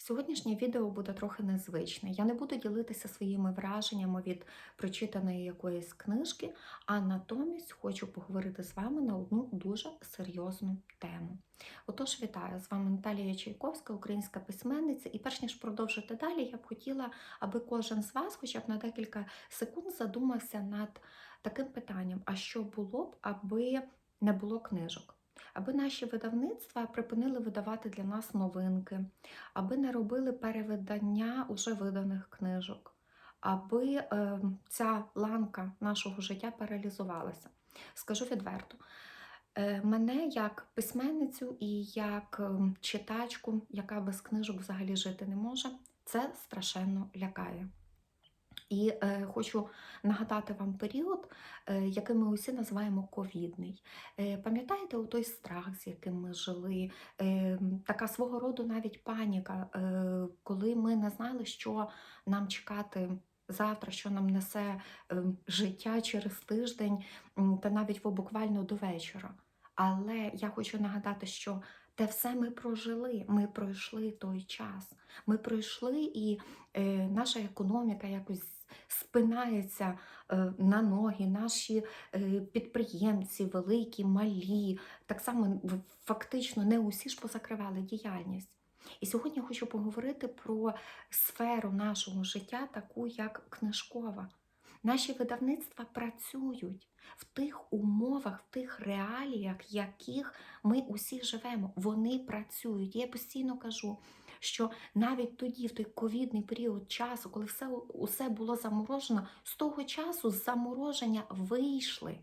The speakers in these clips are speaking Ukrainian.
Сьогоднішнє відео буде трохи незвичне. Я не буду ділитися своїми враженнями від прочитаної якоїсь книжки, а натомість хочу поговорити з вами на одну дуже серйозну тему. Отож, вітаю! З вами Наталія Чайковська, українська письменниця. І перш ніж продовжити далі, я б хотіла, аби кожен з вас, хоча б на декілька секунд, задумався над таким питанням: а що було б, аби не було книжок? Аби наші видавництва припинили видавати для нас новинки, аби не робили перевидання уже виданих книжок, аби е, ця ланка нашого життя паралізувалася. Скажу відверто, е, мене як письменницю і як е, читачку, яка без книжок взагалі жити не може, це страшенно лякає. І е, хочу нагадати вам період, е, який ми усі називаємо ковідний. Е, пам'ятаєте у той страх, з яким ми жили, е, така свого роду навіть паніка, е, коли ми не знали, що нам чекати завтра, що нам несе е, життя через тиждень, та навіть буквально до вечора. Але я хочу нагадати, що те все ми прожили, ми пройшли той час. Ми пройшли, і е, наша економіка якось спинається е, на ноги, наші е, підприємці, великі, малі, так само фактично не усі ж позакривали діяльність. І сьогодні я хочу поговорити про сферу нашого життя, таку як книжкова. Наші видавництва працюють в тих умовах, в тих реаліях, в яких ми усі живемо. Вони працюють. Я постійно кажу, що навіть тоді, в той ковідний період часу, коли все, усе було заморожено, з того часу з замороження вийшли.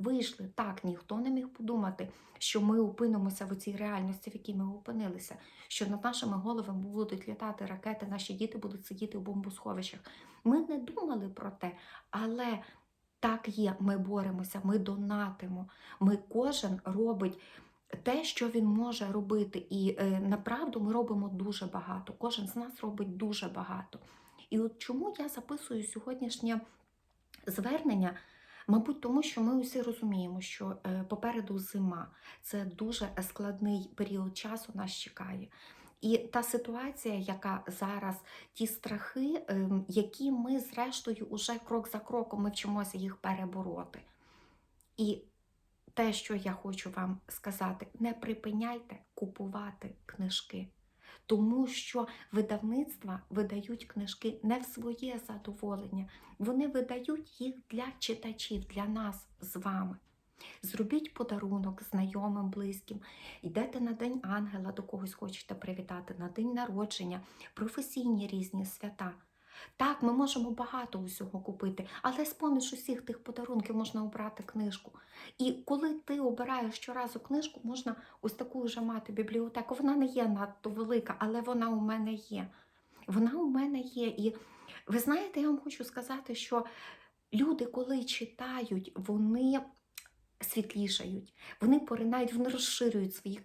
Вийшли так, ніхто не міг подумати, що ми опинимося в цій реальності, в якій ми опинилися, що над нашими головами будуть літати ракети, наші діти будуть сидіти в бомбосховищах. Ми не думали про те, але так є. Ми боремося, ми донатимо. Ми кожен робить те, що він може робити. І е, направду ми робимо дуже багато. Кожен з нас робить дуже багато. І от чому я записую сьогоднішнє звернення? Мабуть, тому що ми усі розуміємо, що е, попереду зима це дуже складний період часу нас чекає. І та ситуація, яка зараз, ті страхи, ем, які ми, зрештою, уже крок за кроком ми вчимося їх перебороти. І те, що я хочу вам сказати, не припиняйте купувати книжки, тому що видавництва видають книжки не в своє задоволення, вони видають їх для читачів, для нас з вами. Зробіть подарунок знайомим, близьким, йдете на День Ангела, до когось хочете привітати, на день народження, професійні різні свята. Так, ми можемо багато усього купити, але з-поміж усіх тих подарунків можна обрати книжку. І коли ти обираєш щоразу книжку, можна ось таку вже мати бібліотеку. Вона не є надто велика, але вона у мене є. Вона у мене є. І ви знаєте, я вам хочу сказати, що люди, коли читають, вони світлішають, вони поринають, вони розширюють свої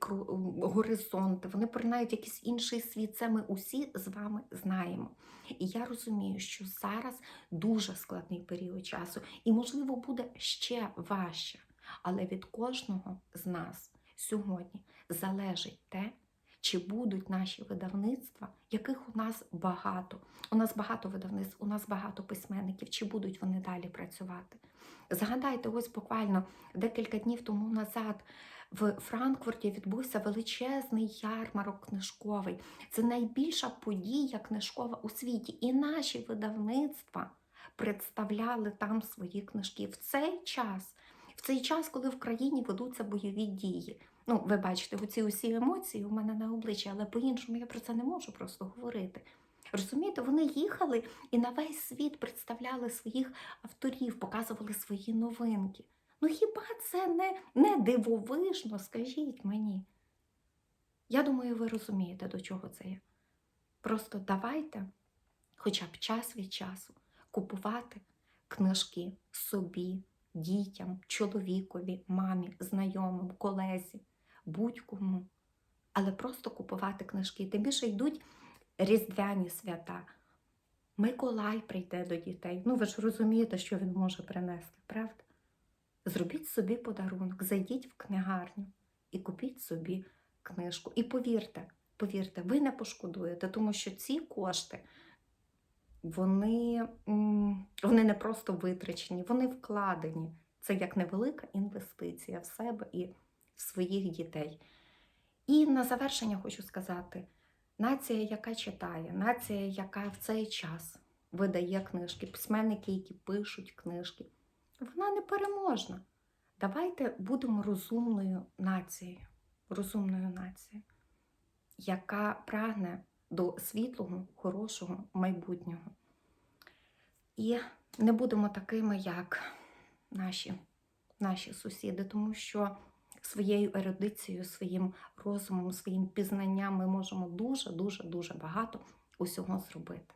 горизонти, вони поринають якийсь інший світ. Це ми усі з вами знаємо. І я розумію, що зараз дуже складний період часу, і, можливо, буде ще важче. Але від кожного з нас сьогодні залежить те, чи будуть наші видавництва, яких у нас багато. У нас багато видавництв, у нас багато письменників, чи будуть вони далі працювати. Згадайте, ось буквально декілька днів тому назад в Франкфурті відбувся величезний ярмарок книжковий. Це найбільша подія книжкова у світі. І наші видавництва представляли там свої книжки в цей час. В цей час, коли в країні ведуться бойові дії. Ну, ви бачите, оці усі емоції у мене на обличчі, але по-іншому я про це не можу просто говорити. Розумієте, вони їхали і на весь світ представляли своїх авторів, показували свої новинки. Ну хіба це не, не дивовижно, скажіть мені? Я думаю, ви розумієте, до чого це є. Просто давайте хоча б час від часу купувати книжки собі, дітям, чоловікові, мамі, знайомим, колезі, будь-кому. Але просто купувати книжки. Тим більше йдуть різдвяні свята. Миколай прийде до дітей. Ну, ви ж розумієте, що він може принести, правда? Зробіть собі подарунок, зайдіть в книгарню і купіть собі книжку. І повірте, Повірте, ви не пошкодуєте, тому що ці кошти вони, вони не просто витрачені, вони вкладені. Це як невелика інвестиція в себе і в своїх дітей. І на завершення хочу сказати: нація, яка читає, нація, яка в цей час видає книжки, письменники, які пишуть книжки, вона не переможна. Давайте будемо розумною нацією, розумною нацією, яка прагне до світлого, хорошого майбутнього. І не будемо такими, як наші, наші сусіди, тому що своєю ерудицією, своїм розумом, своїм пізнанням ми можемо дуже, дуже, дуже багато усього зробити.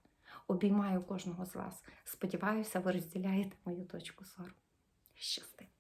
Обіймаю кожного з вас. Сподіваюся, ви розділяєте мою точку зору. Щасти!